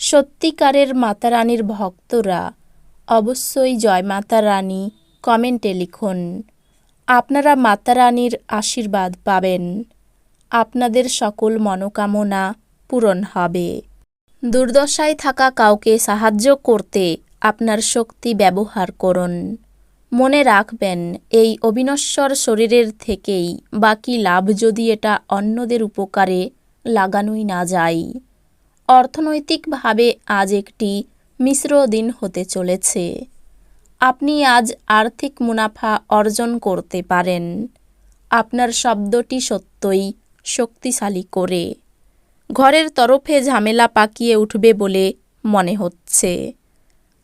সত্যিকারের মাতা রানীর ভক্তরা অবশ্যই জয় মাতা রানী কমেন্টে লিখুন। আপনারা মাতা রানীর আশীর্বাদ পাবেন। আপনাদের সকল মনোকামনা পূরণ হবে। দুর্দশায় থাকা কাউকে সাহায্য করতে আপনার শক্তি ব্যবহার করুন। মনে রাখবেন, এই অবিনশ্বর শরীরের থেকেই বাকি লাভ যদি এটা অন্যদের উপকারে লাগানোই না যায়। অর্থনৈতিকভাবে আজ একটি মিশ্র দিন হতে চলেছে। আপনি আজ আর্থিক মুনাফা অর্জন করতে পারেন। আপনার শব্দটি সত্যই শক্তিশালী করে। ঘরের তরফে ঝামেলা পাকিয়ে উঠবে বলে মনে হচ্ছে।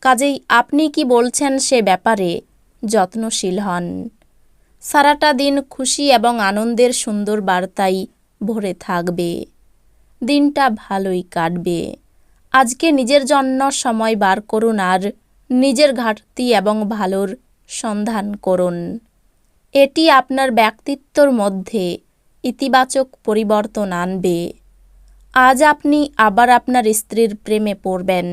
কাজেই আপনি কি বলছেন সে ব্যাপারে যত্নশীল হন। সারাটা দিন খুশি এবং আনন্দের সুন্দর বার্তাই ভরে থাকবে। দিনটা ভালোই কাটবে। আজকে নিজের জন্য সময় বার করুন আর নিজের ঘাটতি এবং ভালোর সন্ধান করুন। এটি আপনার ব্যক্তিত্বর মধ্যে ইতিবাচক পরিবর্তন আনবে। আজ আপনি আবার আপনার স্ত্রীর প্রেমে পড়বেন।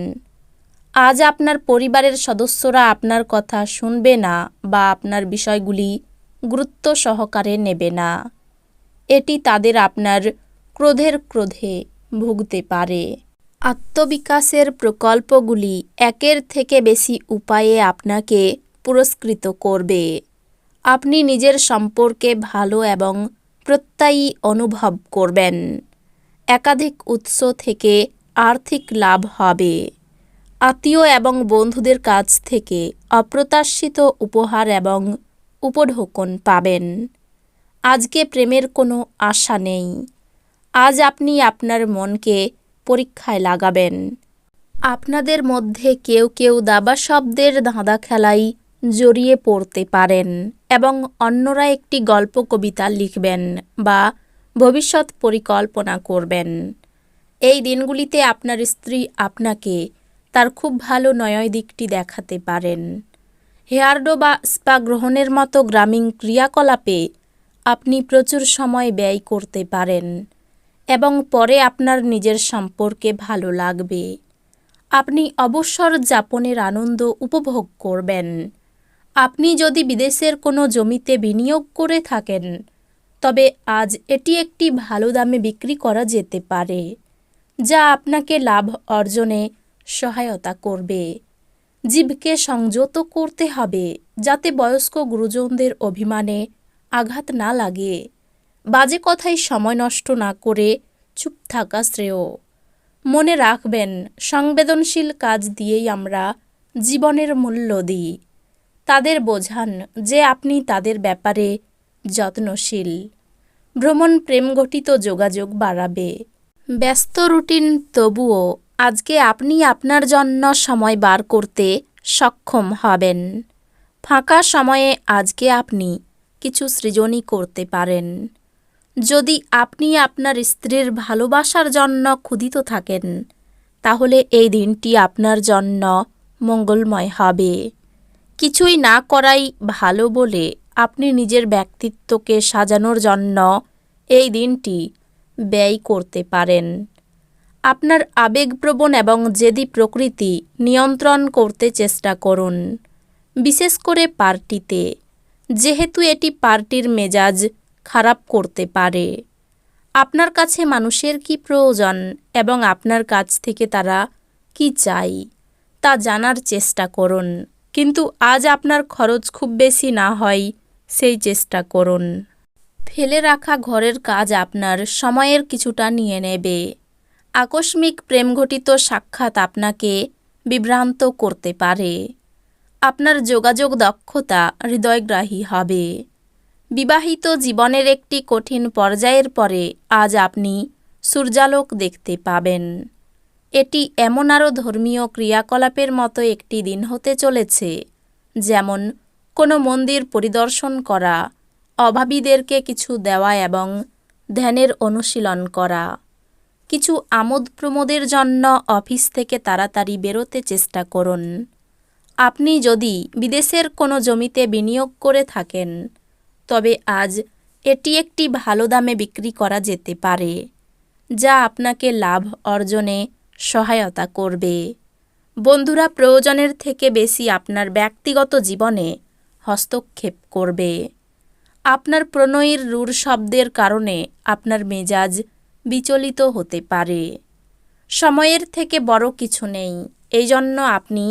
আজ আপনার পরিবারের সদস্যরা আপনার কথা শুনবে না বা আপনার বিষয়গুলি গুরুত্ব সহকারে নেবে না। এটি তাদের আপনার ক্রোধের ক্রোধে ভুগতে পারে। আত্মবিকাশের প্রকল্পগুলি একের থেকে বেশি উপায়ে আপনাকে পুরস্কৃত করবে। আপনি নিজের সম্পর্কে ভালো এবং প্রত্যয়ী অনুভব করবেন। একাধিক উৎস থেকে আর্থিক লাভ হবে। আত্মীয় এবং বন্ধুদের কাছ থেকে অপ্রত্যাশিত উপহার এবং উপঢোকন পাবেন। আজকে প্রেমের কোনো আশা নেই। আজ আপনি আপনার মনকে পরীক্ষায় লাগাবেন। আপনাদের মধ্যে কেউ কেউ দাবা শব্দের ধাঁধা খেলাই জড়িয়ে পড়তে পারেন এবং অন্যরা একটি গল্প কবিতা লিখবেন বা ভবিষ্যৎ পরিকল্পনা করবেন। এই দিনগুলিতে আপনার স্ত্রী আপনাকে তার খুব ভালো নয় দিকটি দেখাতে পারেন। হেয়ারডো বা স্পা গ্রহণের মতো গ্রামীণ ক্রিয়াকলাপে আপনি প্রচুর সময় ব্যয় করতে পারেন। এবং পরে আপনার নিজের সম্পর্কে ভালো লাগবে। আপনি অবসর যাপনের আনন্দ উপভোগ করবেন। আপনি যদি বিদেশের কোনো জমিতে বিনিয়োগ করে থাকেন, তবে আজ এটি একটি ভালো দামে বিক্রি করা যেতে পারে, যা আপনাকে লাভ অর্জনে সহায়তা করবে। জীবকে সংযত করতে হবে, যাতে বয়স্ক গুরুজনদের অভিমানে আঘাত না লাগে। বাজে কথায় সময় নষ্ট না করে চুপ থাকা শ্রেয়। মনে রাখবেন, সংবেদনশীল কাজ দিয়েই আমরা জীবনের মূল্য দিই। তাদের বোঝান যে আপনি তাদের ব্যাপারে যত্নশীল। ভ্রমণ প্রেমঘটিত যোগাযোগ বাড়াবে। ব্যস্ত রুটিন, তবুও আজকে আপনি আপনার জন্য সময় বার করতে সক্ষম হবেন। ফাঁকা সময়ে আজকে আপনি কিছু সৃজনই করতে পারেন। যদি আপনি আপনার স্ত্রীর ভালোবাসার জন্য ক্ষুধিত থাকেন, তাহলে এই দিনটি আপনার জন্য মঙ্গলময় হবে। কিছুই না করাই ভালো বলে আপনি নিজের ব্যক্তিত্বকে সাজানোর জন্য এই দিনটি ব্যয় করতে পারেন। আপনার আবেগপ্রবণ এবং জেদি প্রকৃতি নিয়ন্ত্রণ করতে চেষ্টা করুন। বিশেষ করে পার্টিতে, যেহেতু এটি পার্টির মেজাজ খারাপ করতে পারে। আপনার কাছে মানুষের কি প্রয়োজন এবং আপনার কাছ থেকে তারা কি চাই তা জানার চেষ্টা করুন। কিন্তু আজ আপনার খরচ খুব বেশি না হয়, সেই চেষ্টা করুন। ফেলে রাখা ঘরের কাজ আপনার সময়ের কিছুটা নিয়ে নেবে। আকস্মিক প্রেমঘটিত সাক্ষাৎ আপনাকে বিভ্রান্ত করতে পারে। আপনার যোগাযোগ দক্ষতা হৃদয়গ্রাহী হবে। বিবাহিত জীবনের একটি কঠিন পর্যায়ের পরে আজ আপনি সূর্যালোক দেখতে পাবেন। এটি এমন আরও ধর্মীয় ক্রিয়াকলাপের মতো একটি দিন হতে চলেছে, যেমন কোনো মন্দির পরিদর্শন করা, অভাবীদেরকে কিছু দেওয়া এবং ধ্যানের অনুশীলন করা। কিছু আমোদ প্রমোদের জন্য অফিস থেকে তাড়াতাড়ি বেরোতে চেষ্টা করুন। আপনি যদি বিদেশের কোনো জমিতে বিনিয়োগ করে থাকেন তবে আজ এটি একটি ভালো দামে বিক্রি করা যেতে পারে, যা আপনাকে লাভ অর্জনে সহায়তা করবে। বন্ধুরা, প্রয়োজনের থেকে বেশি আপনার ব্যক্তিগত জীবনে হস্তক্ষেপ করবে। আপনার প্রণয়ের রূঢ় শব্দের কারণে আপনার মেজাজ বিচলিত হতে পারে। সময়ের থেকে বড় কিছু নেই এই জন্য আপনি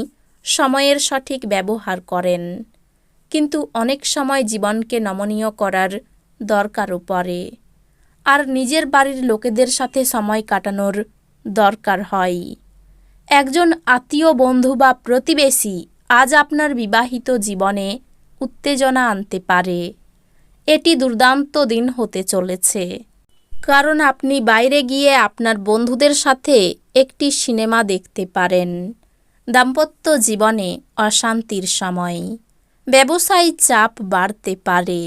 সময়ের সঠিক ব্যবহার করেন। কিন্তু অনেক সময় জীবনকে নমনীয় করার দরকারও পড়ে। আর নিজের বাড়ির লোকেদের সাথে সময় কাটানোর দরকার হয়। একজন আত্মীয় বন্ধু বা প্রতিবেশী আজ আপনার বিবাহিত জীবনে উত্তেজনা আনতে পারে। এটি দুর্দান্ত দিন হতে চলেছে। কারণ আপনি বাইরে গিয়ে আপনার বন্ধুদের সাথে একটি সিনেমা দেখতে পারেন। দাম্পত্য জীবনে অশান্তির সময়। ব্যবসায়ী চাপ বাড়তে পারে।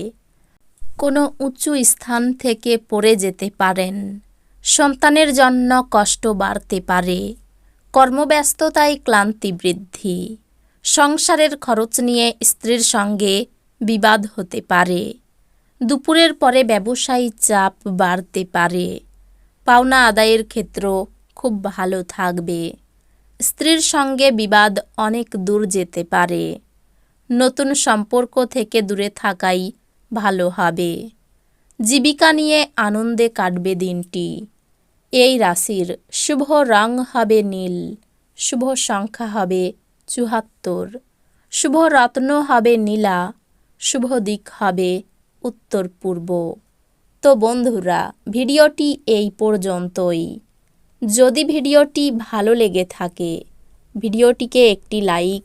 কোনো উঁচু স্থান থেকে পড়ে যেতে পারেন। সন্তানের জন্য কষ্ট বাড়তে পারে। কর্মব্যস্ততায় ক্লান্তি বৃদ্ধি। সংসারের খরচ নিয়ে স্ত্রীর সঙ্গে বিবাদ হতে পারে। দুপুরের পরে ব্যবসায়ী চাপ বাড়তে পারে। পাওনা আদায়ের ক্ষেত্র খুব ভালো থাকবে। স্ত্রীর সঙ্গে বিবাদ অনেক দূর যেতে পারে। নতুন সম্পর্ক থেকে দূরে থাকাই ভালো হবে। জীবিকা নিয়ে আনন্দে কাটবে দিনটি। এই রাশির শুভ রং হবে নীল, শুভ সংখ্যা হবে চুহাত্তর শুভ রত্ন হবে নীলা, শুভ দিক হবে উত্তর পূর্ব তো বন্ধুরা, ভিডিওটি এই পর্যন্তই। যদি ভিডিওটি ভালো লেগে থাকে, ভিডিওটিকে একটি লাইক